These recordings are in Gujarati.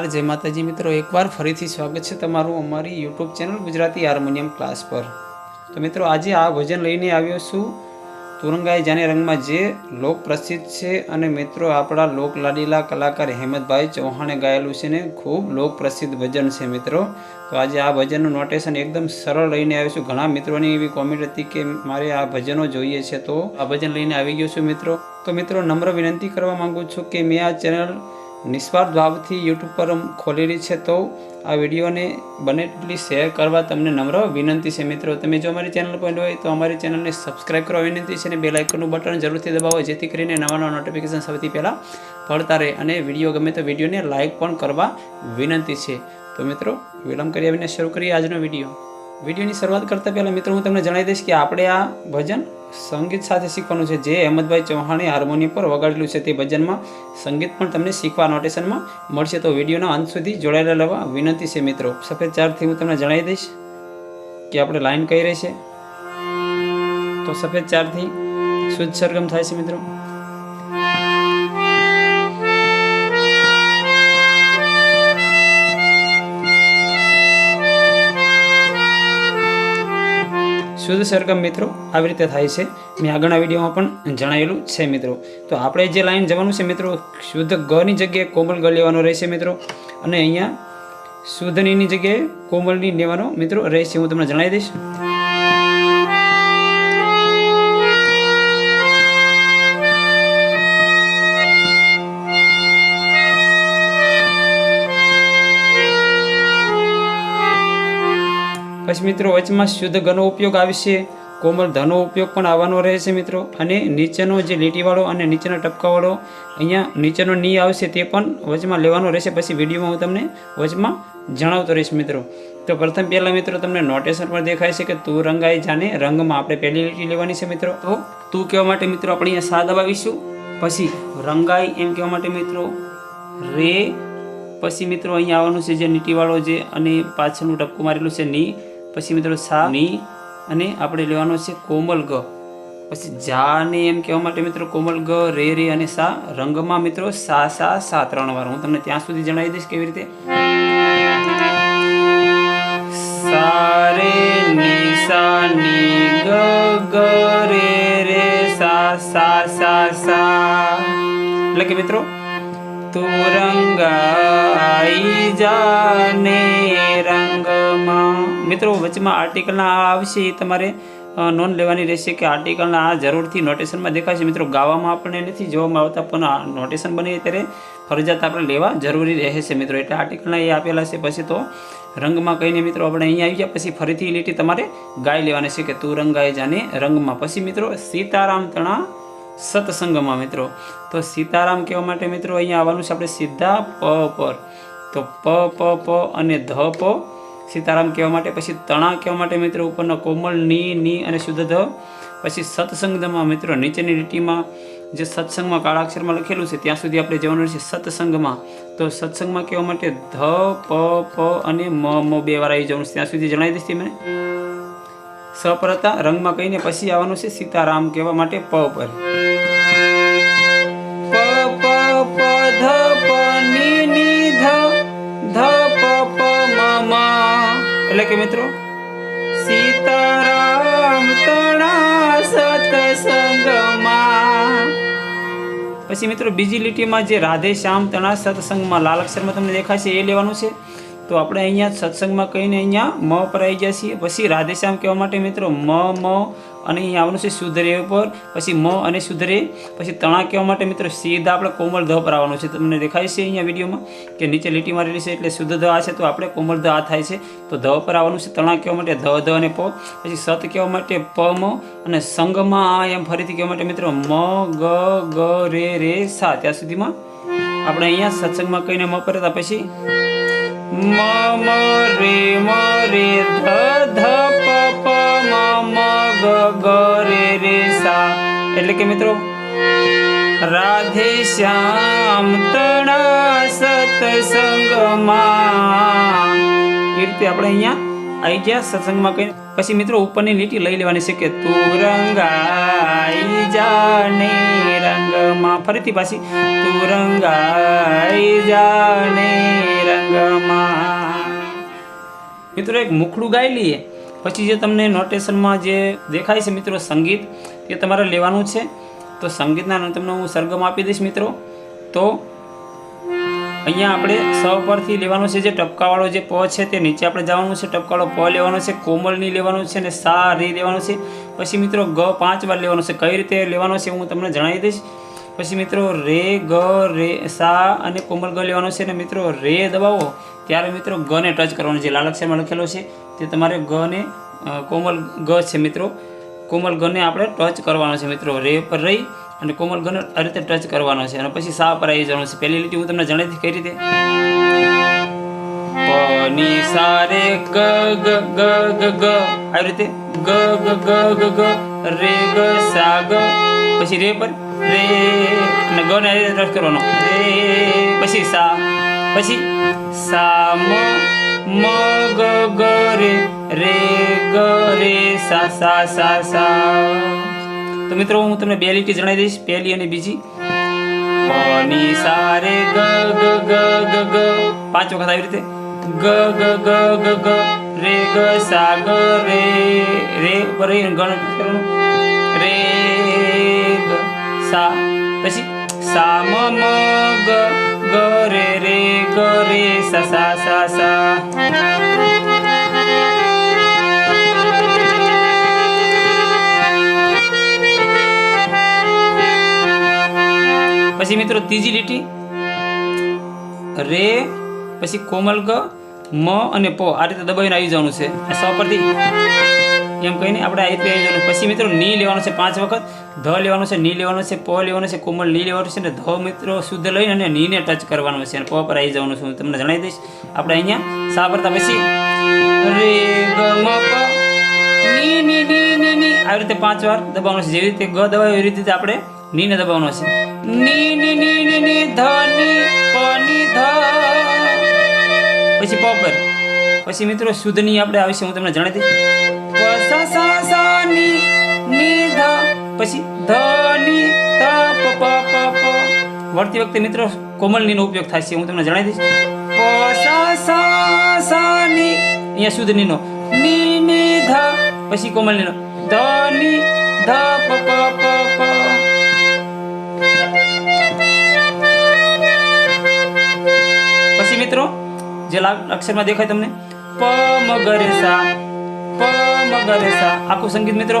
નમસ્કાર. જય માતાજી મિત્રો, એકવાર ફરીથી સ્વાગત છે તમારું અમારી YouTube channel Gujarati harmonium class પર. તો મિત્રો, આજે આ ભજન લઈને આવ્યો છું. તુરંગાઈ જાને રંગમાં જે લોક પ્રસિદ્ધ છે અને મિત્રો, આપણા લોક લાડીલા કલાકાર હેમંતભાઈ ચૌહાણે ગાયેલું છે ને, ખૂબ લોક પ્રસિદ્ધ ભજન છે મિત્રો. તો આજે આ ભજનનું નોટેશન એકદમ સરળ લઈને આવ્યો છું. ઘણા મિત્રોની એવી કોમેન્ટ હતી કે મારે આ ભજનો જોઈએ છે તો આ ભજન લઈને આવી ગયો છું મિત્રો. તો મિત્રો, નમ્ર વિનંતી કરવા માંગુ છું કે મેં આ ચેનલ નિસ્વાર્થ ભાવથી યુટ્યુબ પર ખોલેલી છે તો આ વિડીયોને બને એટલી શેર કરવા તમને નમ્ર વિનંતી છે. મિત્રો, તમે જો અમારી ચેનલ પર હોય તો અમારી ચેનલને સબસ્ક્રાઈબ કરવા વિનંતી છે અને બે લાઇકનનું બટન જરૂરથી દબાવો, જેથી કરીને નવા નવા નોટિફિકેશન સૌથી પહેલાં પડતા રહે અને વીડિયો ગમે તો વિડીયોને લાઇક પણ કરવા વિનંતી છે. તો મિત્રો, વિલંબ કર્યા વિના શરૂ કરીએ આજનો વીડિયો. વિડીયોની શરૂઆત કરતાં પહેલાં મિત્રો, હું તમને જણાવી દઈશ કે આપણે આ ભજન સંગીત સાથે શીખવાનું છે. જે અહેમદભાઈ ચૌહાણે હાર્મોનિયમ પર વગાડેલું છે તે ભજનમાં સંગીત પણ તમને શીખવા નોટેશનમાં મળશે. તો વિડીયોના અંત સુધી જોડાયેલા રહેવા વિનંતી છે મિત્રો. સફેદ ચારથી હું તમને જણાવી દઈશ કે આપણે લાઈન કઈ છે. તો સફેદ ચારથી શુદ્ધ સરગમ થાય છે મિત્રો. શુદ્ધ સરગમ મિત્રો, આવી રીતે થાય છે. મેં આગળના વિડીયોમાં પણ જણાવેલું છે મિત્રો. તો આપણે જે લાઈન જવાનું છે મિત્રો, શુદ્ધ ગની જગ્યાએ કોમલ ગ લેવાનો રહેશે મિત્રો. અને અહીંયા શુદ્ધનીની જગ્યાએ કોમલની લેવાનો મિત્રો રહેશે. હું તમને જણાવી દઈશ. પછી મિત્રો, વચમાં શુદ્ધ ઘનો ઉપયોગ આવશે કોમલ ધનો ઉપયોગ પણ આવવાનો રહેશે મિત્રો. અને નીચેનો જે લીટીવાળો અને નીચેનો ટપકાવાળો અહીંયા નીચેનો ની આવશે તે પણ વચમાં લેવાનો રહેશે. પછી વિડીયોમાં હું તમને વચમાં જણાવતો રહીશ મિત્રો. તો પ્રથમ પહેલાં મિત્રો, તમને નોટેશન પર દેખાય છે કે તું રંગાઈ જાને રંગમાં આપણે પહેલી લીટી લેવાની છે મિત્રો. તો તું કહેવા માટે મિત્રો આપણે અહીંયા સા દબાવીશું પછી રંગાઈ એમ કહેવા માટે મિત્રો રે. પછી મિત્રો અહીંયા આવવાનું છે જે નીટીવાળો જે અને પાછળનું ટપકું મારેલું છે ની. પછી મિત્રો સા ની અને આપણે લેવાનો છે કોમલ ગ. પછી જા ને એમ કહેવા માટે મિત્રો કોમલ ગ રે રે અને સા રંગમાં મિત્રો સા સા સા ત્રણ વાર. હું તમને ત્યાં સુધી જણાવી દઈશ કેવી રીતે? સા રે ની સા ની ગ ગ રે રે સા સા સા સા. એટલે કે મિત્રો તું રંગાઈ જાને રંગમાં મિત્રો, વચમાં આર્ટિકલના આ આવશે એ તમારે નોંધ લેવાની રહેશે કે આર્ટિકલના આ જરૂરથી નોટેશનમાં દેખાશે. મિત્રો, ગાવામાં આપણને નથી, જોવામાં આવતા, પણ નોટેશન બને ત્યારે ફરજિયાત આપણે લેવા જરૂરી રહેશે મિત્રો. એટલે આર્ટિકલના એ આપેલા છે. પછી તો રંગમાં કહીને મિત્રો, આપણે અહીંયા આવી ગયા. પછી ફરીથી લીટી તમારે ગાય લેવાની છે કે તું રંગાય જાને રંગમાં. પછી મિત્રો, સીતારામ તણા સત્સંગમાં મિત્રો. તો સીતારામ કહેવા માટે મિત્રો, અહીંયા આવવાનું છે આપણે સીધા પ પર. તો પ પ પ અને ધ, પ સીતારામ કહેવા માટે, પછી તણા કહેવા માટે મિત્રો, ઉપરના કોમળની ની અને શુદ્ધ ધ પછી સત્સંગમાં મિત્રો, નીચેની લીટીમાં જે સત્સંગમાં કાળા અક્ષરમાં લખેલું છે, ત્યાં સુધી આપણે જવાનું છે સત્સંગમાં. તો સત્સંગમાં કહેવા માટે ધ, પ પ અને મ મ બે વાર આવી જવાનું છે. ત્યાં સુધી જણાવી દઈશ મને સપરતા રંગમાં કહીને પછી આવવાનું છે સીતારામ કહેવા માટે પ પર. પછી મિત્રો બીજી લીટીમાં જે રાધે શ્યામ તણા સત્સંગમાં લાલ અક્ષરમાં તમને દેખાશે, એ લેવાનું છે. તો આપણે અહીંયા સત્સંગમાં કહીને અહીંયા મ પર આવી ગયા છીએ. પછી રાધેશ્યામ કહેવા માટે મિત્રો મ મ અને અહીંયા આવવાનું છે શુદ્ધ રે ઉપર. પછી મ અને શુદ્ધ રે પછી તણા કહેવા માટે મિત્રો સીધા આપણે કોમળ ધ પર આવવાનું છે. તમને દેખાય છે અહીંયા વિડીયોમાં કે નીચે લીટી મારેલી છે એટલે શુદ્ધ ધ આ છે તો આપણે કોમળ ધ આ થાય છે. તો ધ પર આવવાનું છે તણા કહેવા માટે ધ ધ અને પ. પછી સત કહેવા માટે પ, મ અને સંગમાં આ એમ ફરીથી કહેવા માટે મિત્રો મ, ગ ગ, રે રે, સા. ત્યાં સુધીમાં આપણે અહીંયા સત્સંગમાં કહીને મ પર પછી મ મ, રે મ, રે, ધ ધ ગ રે સા. એટલે કે મિત્રો, રાધે શ્યામ તણ સતસંગમાં એ રીતે આપણે અહીંયા આવી ગયા સત્સંગમાં કહીને. પછી મિત્રો, ઉપરની લીટી લઈ લેવાની છે કે તું રંગાઈ જાને રંગમાં ફરીથી પાછી, તું રંગાઈ જાને રંગમાં મિત્રો, એક મુખડું ગાઈ લઈએ. પછી જે તમને નોટેશનમાં જે દેખાય છે મિત્રો સંગીત તે તમારે લેવાનું છે. તો સંગીતના તમને હું સરગમ આપી દઈશ મિત્રો. તો અહીંયા આપણે સ પરથી લેવાનો છે જે ટપકાવાળો જે પ છે તે નીચે આપણે જવાનું છે. ટપકાવાળો પ લેવાનો છે, કોમલની લેવાનો છે અને સા, રે લેવાનો છે. પછી મિત્રો ગ પાંચ વાર લેવાનો છે. કઈ રીતે લેવાનો છે હું તમને જણાવી દઈશ. પછી મિત્રો રે, ગ, રે, સા અને કોમલ ગ લેવાનો છે. અને મિત્રો રે દબાવો. ત્યારે મિત્રો ગ ને ટચ કરવાનો જે લાલ અક્ષરમાં લખેલો છે, તે તમારે ગ ને કોમલ ગ છે મિત્રો. કોમલ ગને આપણે ટચ કરવાનો છે મિત્રો, રે પર રહી અને કોમલ ગને આ રીતે ટચ કરવાનો છે. અને પછી સા પર આવી જવાનું છે. પહેલી લીટી હું તમને જણાવી કઈ રીતે? પછી રે પર રે ગ ને ટચ કરવાનો. રે, પછી સા. પછી સા મ મ ગ ગ રે રે ગ રે સા સા સા સા. તો મિત્રો, હું તમને બે લીટી જણાવી દઈશ. પહેલી અને બીજી. ની સા રે ગ ગ ગ ગ ગ. પાંચ વખત આવી રીતે. ગ ગ ગ ગ ગ રે ગ સા ગ રે રે. ઉપર રહી ગણ રે ગ સા. પછી સા મ મ ગ ગ રે રે ગ રે સા સા સા સા પછી મિત્રો ત્રીજી લીટી. રે, પછી કોમલ ગ, મ અને પો. આ રીતે દબાવીને આવી જવાનું છે. સ પરથી. એમ કહીને આપણે આ રીતે આવી જવાનું. પછી મિત્રો ની લેવાનું છે પાંચ વખત. ધ લેવાનું છે, ની લેવાનું છે, પ લેવાનું છે, કોમલની લેવાનું છે અને ધ મિત્રો શુદ્ધ લઈને અને નીને ટચ કરવાનું છે અને પ પર આવી જવાનું છે. હું તમને જણાવી દઈશ. આપણે અહીંયા સા પછી ની ની ની ની ની. આવી રીતે પાંચ વાર દબાવવાનું છે. જેવી રીતે ગ દબાવ્યો એવી રીતે આપણે નીને દબાવવાનું છે. ની ની ની ની ની, ધ, ની, પ, ની, ધ. પછી પ પર. પછી મિત્રો શુદ્ધની આપણે આવશે હું તમને જણાવી દઈશ. પ સા સા, ની ની પછી ધ ની ધ પ પ પ વળતી વખતે મિત્રો કોમલની નો ઉપયોગ થાય છે, હું તમને જણાવી દઈશ. પ સા સા સા ની અહીંયા શુદ્ધની નો ની ની ધ, પછી કોમલની નો ધ ની ધ પ પ પ પ. પછી મિત્રો, જે લાલ અક્ષરમાં દેખાય તમને. પ મગર સા. પ મગર સા. આખું સંગીત મિત્રો.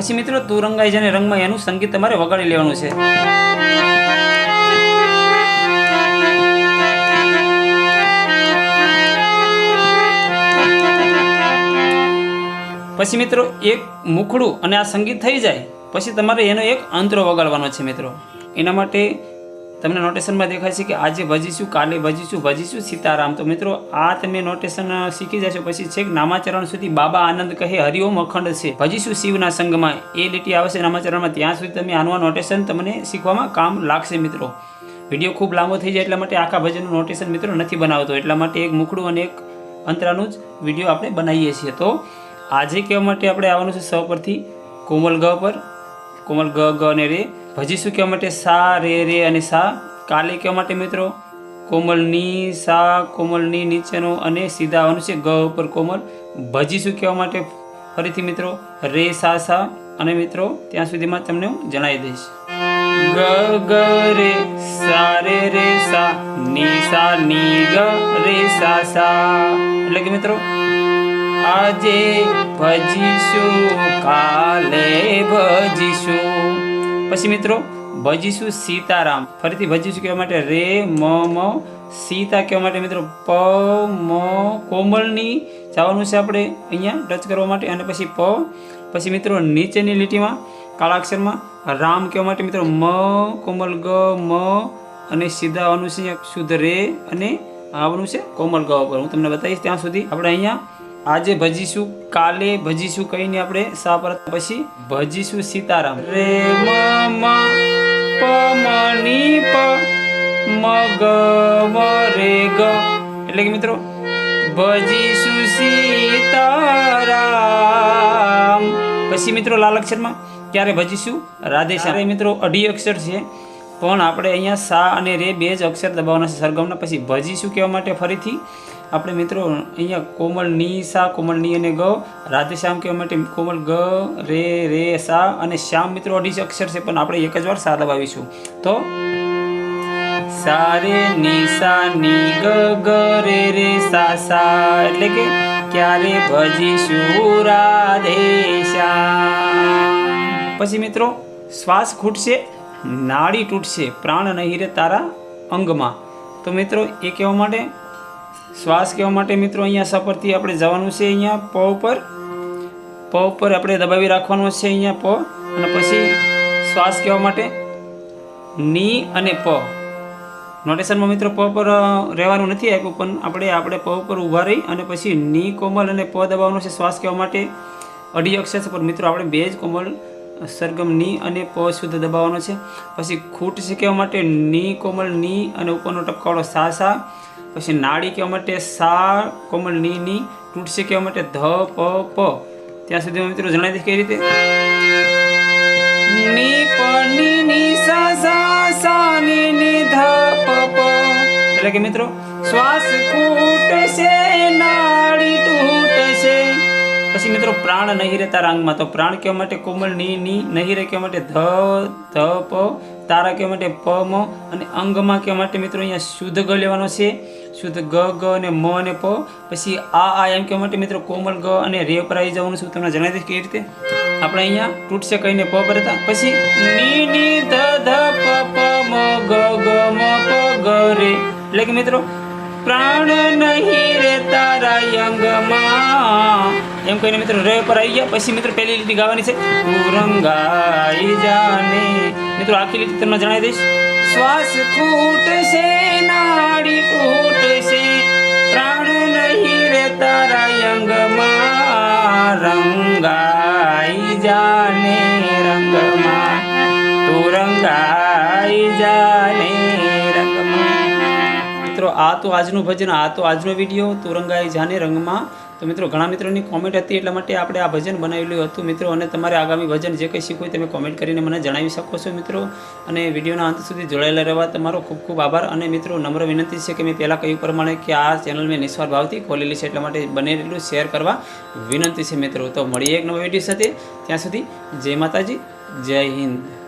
પછી મિત્રો, તું રંગાઈ જાય ને રંગમાં એનું સંગીત તમારે વગાડી લેવાનું છે. પછી મિત્રો, એક મુખડું અને આ સંગીત થઈ જાય, પછી તમારે એનો એક અંતરો વગાડવાનો છે મિત્રો. એના માટે તમને નોટેશનમાં દેખાય છે કે આજે ભજીશું, કાલે ભજીશું ભજીશું, સીતારામ. તો મિત્રો, આ તમે નોટેશન શીખી જશો. પછી છેક નામાચરણ સુધી બાબા આનંદ કહે, હરિઓમ અખંડ છે. ભજીશું શિવના સંગમાં. એ લીટી આવશે નામાચરણમાં. ત્યાં સુધી તમે આનું નોટેશન તમને શીખવામાં કામ લાગશે, મિત્રો. વીડિયો ખૂબ લાંબો થઈ જાય એટલા માટે આખા ભજનનું નોટેશન મિત્રો નથી બનાવતો. એટલા માટે એક મુખડું અને એક અંતરાનું જ વીડિયો આપણે બનાવીએ છીએ. તો આજે કહેવા માટે આપણે આવવાનું છે સૌ પરથી કોમલ ગ પર. કોમલ ગ ગ અને રે. ભજીશું કહેવા માટે સા, રે રે અને સા. કાલે કહેવા માટે મિત્રો? કોમલની સા કોમલની નીચેનો અને સીધા આવવાનું છે ગ ઉપર કોમલ. ભજીશું કહેવા માટે ફરીથી મિત્રો, રે, સા સા. અને મિત્રો, ત્યાં સુધીમાં તમને હું જણાવી દઈશ. ગ ગ, રે, સા, રે રે, સા. ની સા, ની, ગ, રે, સા સા. એટલે કે મિત્રો, આજે ભજીશું, કાલે ભજીશું. પછી મિત્રો, ભજીશું સીતારામ. ફરીથી ભજીશું કહેવા માટે રે, મ મ, સીતા કહેવા માટે મિત્રો, પ, મ, કોમલની જવાનું છે આપણે અહીંયા ટચ કરવા માટે અને પછી પ. પછી મિત્રો, નીચેની લીટીમાં કાળા અક્ષરમાં રામ કહેવા માટે મિત્રો, મ, કોમલ ગ, મ અને સીધા આવવાનું છે શુદ્ધ રે અને આવવાનું છે કોમલ ગ ઉપર. હું તમને બતાવીશ ત્યાં સુધી આપણે અહીંયા આજે ભજીશું કાલે ભજીશું કહીને આપણે સા પછી ભજીશું સીતારામ. રે મ મ પ મગ રે ગ. એટલે કે મિત્રો ભજીશું સીતારામ. પછી મિત્રો લાલ અક્ષરમાં ક્યારે ભજીશું? રાધે અરે મિત્રો અઢી અક્ષર છે. પણ આપણે અહીંયા સા અને રે બે જ અક્ષર દબાવવાના છે સરગમના. પછી ભજીશું કહેવા માટે ફરીથી. આપણે મિત્રો અહીંયા કોમળની સા કોમળની અને ગ. રાધે શ્યામ કહેવા માટે કોમળ ગ, રે રે, સા અને શ્યામ મિત્રો અઢી અક્ષર છે, પણ આપણે એક જ વાર સા દબાવીશું. તો સારે ની, સા, ની, ગ ગ, રે રે, સા સા. એટલે કે ક્યારે ભજીશું રાધેશ્યામ પછી મિત્રો, શ્વાસ ખૂટશે, નાડી તૂટશે, પ્રાણ નહીં રે તારા અંગમાં. તો મિત્રો, એ કહેવા માટે શ્વાસ કહેવા માટે મિત્રો અહીંયા સફરથી આપણે જવાનું છે અહીંયા પ ઉપર. પ ઉપર આપણે દબાવી રાખવાનો છે અહીંયા પ. અને પછી શ્વાસ કહેવા માટે ની અને પ. નોટેશનમાં મિત્રો પ પર રહેવાનું નથી આપ્યું, પણ આપણે આપણે પ ઉપર ઊભા રહી અને પછી ની કોમલ અને પ દબાવવાનું છે શ્વાસ કહેવા માટે. અઢી અક્ષર છે, પણ મિત્રો આપણે બે જ કોમલ, સરગમની અને પ શુદ્ધ દબાવવાનો છે. પછી ખૂટ શીખવા માટે, ની કોમલ, ની અને ઉપરનો ટપકાવાળો સા સા. પછી નાડી કહેવા માટે સા, કોમળ, ની ની તૂટશે કહેવા માટે ધ, પ પ. ત્યાં સુધી મિત્રો જણાવી દઈશ કઈ રીતે? ની, પ સા સા સા, ની પ એટલે કે મિત્રો, શ્વાસ કૂટશે, નાડી તૂટશે પછી મિત્રો પ્રાણ નહીં રહેતા તારા અંગમાં તો પ્રાણ કહેવા માટે કોમળ, ની ની, નહીં રહે કહેવા માટે ધ ધ, પ, તારા કહેવા માટે પ, મ, અને અંગમાં કહેવા માટે મિત્રો અહીંયા શુદ્ધ ગ લેવાનો છે. શુદ્ધ ગ ગ અને મ અને પ. પછી આ આ એમ કહેવા માટે મિત્રો કોમળ ગ અને રે પર આવી જવાનું છું. તમને જણાવી દઈશ કેવી રીતે. આપણે અહીંયા તૂટશે કહીને પ પર હતા પછી ની ની, ધ ધ, પ પ, મ, ગ ગ, મ, પ, ગ, રે. એટલે કે મિત્રો પ્રાણ નહીં રે તારા અંગમાં એમ કહીને મિત્રો રે પર આવી ગયા. પછી મિત્રો પહેલી લીટી ગાવાની છે. રંગાઈ જાને. મિત્રો આખી લીટી તમને જણાવી દઈશ. શ્વાસ ખૂટશે, નાડી તૂટશે. પ્રાણ નહીં રે તારા અંગમાં રંગાઈ જાને રંગમાં મિત્રો, આ તો આજનું ભજન, આ તો આજનો વીડિયો. તુરંગાઈ જાને રંગમાં. તો મિત્રો, ઘણા મિત્રોની કોમેન્ટ હતી એટલા માટે આપણે આ ભજન બનાવેલું હતું. મિત્રો, અને તમારે આગામી ભજન જે કંઈ શીખવું તમે કોમેન્ટ કરીને મને જણાવી શકો છો, મિત્રો. અને વિડીયોના અંત સુધી જોડાયેલા રહેવા તમારો ખૂબ ખૂબ આભાર. અને મિત્રો, નમ્ર વિનંતી છે કે મેં પહેલાં કહ્યું પ્રમાણે કે આ ચેનલ મેં નિસ્વાર્થ ભાવથી ખોલેલી છે એટલા માટે બને એટલું શેર કરવા વિનંતી છે, મિત્રો. તો મળીએ એક નવા વીડિયો સાથે. ત્યાં સુધી જય માતાજી, જય હિન્દ.